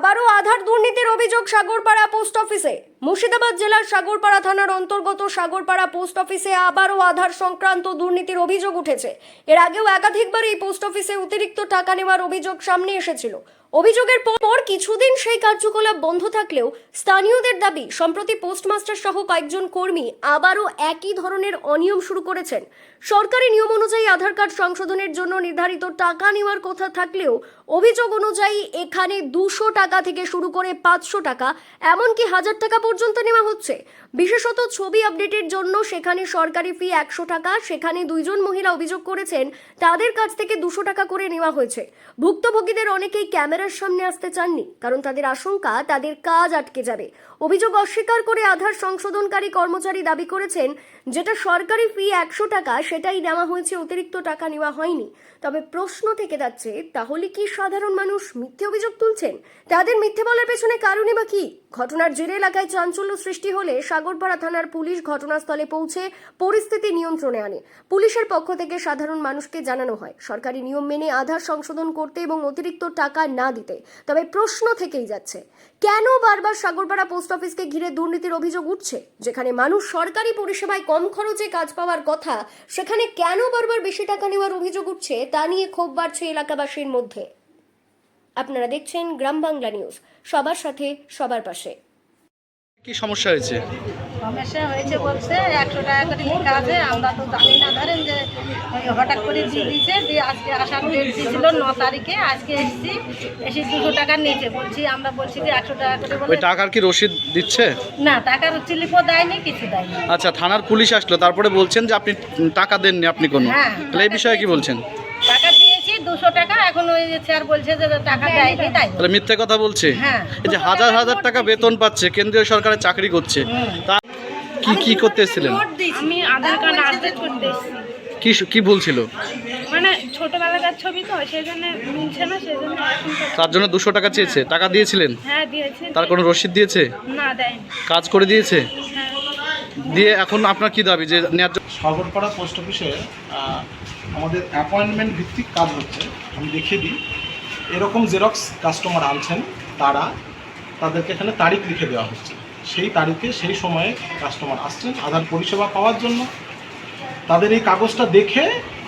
আবারও আধার দুর্নীতির অভিযোগ সাগরপাড়া পোস্ট অফিসে। মুর্শিদাবাদ জেলার সাগরপাড়া থানার অন্তর্গত সাগরপাড়া পোস্ট অফিসে আবারও আধার সংক্রান্ত দুর্নীতির অভিযোগ উঠেছে। এর আগেও একাধিকবার এই পোস্ট অফিসে অতিরিক্ত টাকা নেওয়ার অভিযোগ সামনে এসেছিল। অভিযোগের পর কিছুদিন সেই কার্যকলাপ বন্ধ থাকলেও স্থানীয়দের দাবি, সম্প্রতি পোস্টমাস্টার সহ কয়েকজন কর্মী আবারও একই ধরনের অনিয়ম শুরু করেছেন। সরকারি নিয়ম অনুযায়ী আধার কার্ড সংশোধনের জন্য নির্ধারিত টাকা নেওয়ার কথা থাকলেও অভিযোগ অনুযায়ী এখানে দুশো টাকা থেকে শুরু করে পাঁচশো টাকা, এমনকি হাজার টাকা পর্যন্ত নেওয়া হচ্ছে। বিশেষত ছবি আপডেটের জন্য সেখানে সরকারি ফি একশো টাকা, সেখানে দুইজন মহিলা অভিযোগ করেছেন তাদের কাছ থেকে দুশো টাকা করে নেওয়া হয়েছে। ভুক্তভোগীদের অনেকেই ক্যামেরার সামনে আসতে চাননি, কারণ তাদের আশঙ্কা তাদের কাজ আটকে যাবে। অভিযোগ অস্বীকার করে আধার সংশোধনকারী কর্মচারী দাবি করেছেন, যেটা সরকারি ফি একশো টাকা, সেটাই নেওয়া হয়েছে, অতিরিক্ত টাকা নেওয়া হয়নি। তবে প্রশ্ন থেকে যাচ্ছে, তাহলে কি সাধারণ মানুষ মিথ্যে অভিযোগ তুলছেন? তাদের মিথ্যে বলার পেছনে কারণে বা কি? ঘটনার জেরে এলাকায় চাঞ্চল্য সৃষ্টি হলে সাগরপাড়া থানার পুলিশ ঘটনাস্থলে পৌঁছে পরিস্থিতি নিয়ন্ত্রণে আনে। পুলিশের পক্ষ থেকে সাধারণ মানুষকে জানানো হয়, সরকারি নিয়ম মেনে আধার সংশোধন করতে এবং অতিরিক্ত টাকা না দিতে। তবে প্রশ্ন থেকেই যাচ্ছে, কেন বারবার সাগরপাড়া পোস্ট অফিসকে ঘিরে দুর্নীতির অভিযোগ উঠছে? যেখানে মানুষ সরকারি পরিষেবায় কম খরচে কাজ পাওয়ার কথা, সেখানে কেন বারবার বেশি টাকা নেওয়ার অভিযোগ উঠছে, তা নিয়ে ক্ষোভ বাড়ছে এলাকাবাসীর মধ্যে। আপনারা দেখছেন গ্রাম বাংলা নিউজ, সবার সাথে, সবার পাশে। কি সমস্যা হয়েছে? সমস্যা হয়েছে বলছে একশো টাকা করে লেখা আছে আমরা তো জানি না ধরেন যে হঠাৎ করে দিয়ে দিয়েছে দিয়ে আজকে আসার ডেট দিয়েছিল ন তারিখে আজকে এসেছি এসে দুশো টাকা নিয়েছে বলছি আমরা বলছি যে একশো টাকা করে ওই বলে টাকার কি রসিদ দিচ্ছে? না টাকার স্লিপও দেয়নি কিছু দেয়নি। আচ্ছা থানার পুলিশ আসলো তারপরে বলছেন যে আপনি টাকা দেননি আপনি কোনো। হ্যাঁ। তাহলে এই বিষয়ে কি বলছেন? দুশো টাকা এখন ওই স্যার বলছে যে টাকা দেয়নি তাই তাহলে মিথ্যে কথা বলছে। হ্যাঁ। এই যে হাজার হাজার টাকা বেতন পাচ্ছে কেন্দ্রীয় সরকারের চাকরি করছে। তা কি কি করতে এসেছিলেন আমি আধার কার্ড আপডেট করতে কি কি বলছিল? মানে ছোটবেলাকার ছবি তো সেই জন্য মিলছে না সেই জন্য তার জন্য দুশো টাকা চেয়েছে। টাকা দিয়েছিলেন? হ্যাঁ দিয়েছে। তার কোনো রসিদ দিয়েছে? না দেয়নি। কাজ করে দিয়েছে? হ্যাঁ দিয়ে এখন আপনার কি দাবি যে ন্যায্য সাগরপাড়া পোস্ট অফিসে আমাদের অ্যাপয়েন্টমেন্ট ভিত্তিক কাজ হচ্ছে। আমি দেখিয়ে দিই। এরকম জেরক্স কাস্টমার আনছেন তারা তাদেরকে এখানে তারিখ লিখে দেওয়া হচ্ছে। সেই তারিখে সেই সময়ে কাস্টমার আসছেন। আধার পরিষেবা পাওয়ার জন্য। তাদের এই কাগজটা দেখে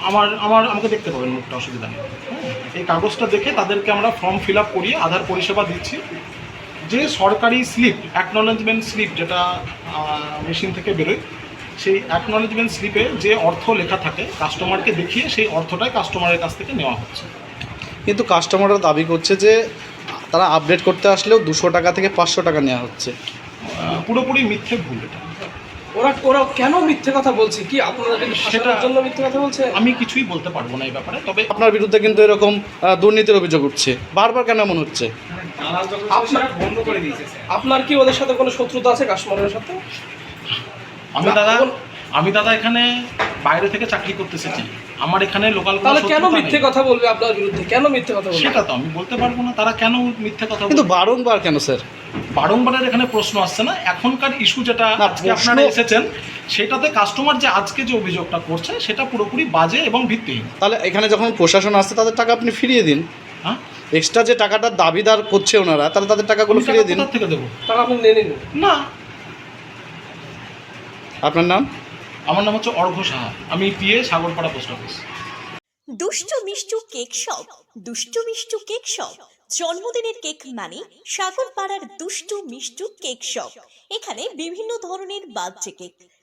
আমার আমার আমাকে দেখতে পাবেন মুখটা অসুবিধা নেই। হ্যাঁ, এই কাগজটা দেখে তাদেরকে আমরা ফর্ম ফিল আপ করিয়ে আধার পরিষেবা দিচ্ছি। যে সরকারি স্লিপ অ্যাকনলেজমেন্ট স্লিপ যেটা মেশিন থেকে বেরোয় সেই অ্যাকনলেজমেন্ট স্লিপে যে অর্থ লেখা থাকে কাস্টমারকে দেখিয়ে সেই অর্থটাই কাস্টমারের কাছ থেকে নেওয়া হচ্ছে। কিন্তু কাস্টমাররা দাবি করছে যে তারা আপডেট করতে আসলেও দুশো টাকা থেকে পাঁচশো টাকা নেওয়া হচ্ছে। পুরোপুরি মিথ্যে ভুল এটা। ওরা ওরা কেন মিথ্যে কথা বলছে? কি আপনাদেরকে সেটা- ফাঁসানোর জন্য মিথ্যে কথা বলছে? আমি কিছুই বলতে পারব না এই ব্যাপারে তবে আপনার বিরুদ্ধে কিন্তু এরকম দুর্নীতির অভিযোগ উঠছে। বারবার কেন এমন হচ্ছে? আপনার বন্ধ করে দিয়েছে আপনার কি ওদের সাথে কোনো শত্রুতা আছে কাস্টমারের সাথে? আমি দাদা আমি দাদা এখানে বাইরে থেকে চাকরি করতে এসেছি আমার এখানে লোকাল তাহলে কেন মিথ্যে কথা বলবে আপনার বিরুদ্ধে? কেন মিথ্যে কথা বলবে? সেটা তো আমি বলতে পারব না তারা কেন মিথ্যে কথা কিন্তু? বারংবার কেন স্যার? বারংবারের এখানে প্রশ্ন আসছে না। এখনকার ইস্যু যেটা আজকে আপনারা এসেছেন সেটাতে কাস্টমার যে আজকে যে অভিযোগটা করছে সেটা পুরোপুরি বাজে এবং ভিত্তিহীন। তাহলে এখানে যখন প্রশাসন আসছে তাদের টাকা আপনি ফিরিয়ে দিন। হ্যাঁ? এক্সট্রা যে টাকাটার দাবিদার করছে ওনারা তাহলে তাদের টাকাগুলো ফিরিয়ে টাকা দিন। থেকে দেবো? টাকা আপনি নিয়ে নিন না। আপনার নাম? আমার নাম হচ্ছে অর্ঘ সাহা। আমি পিএ সাগরপাড়া পোস্ট অফিস। দুষ্টু Mishtu cake shop. Dushtu Mishtu cake shop. জন্মদিনের কেক মানে সাগর পাড়ার দুষ্টু মিষ্টু কেক শপ। এখানে বিভিন্ন ধরনের বার্থডে কেক।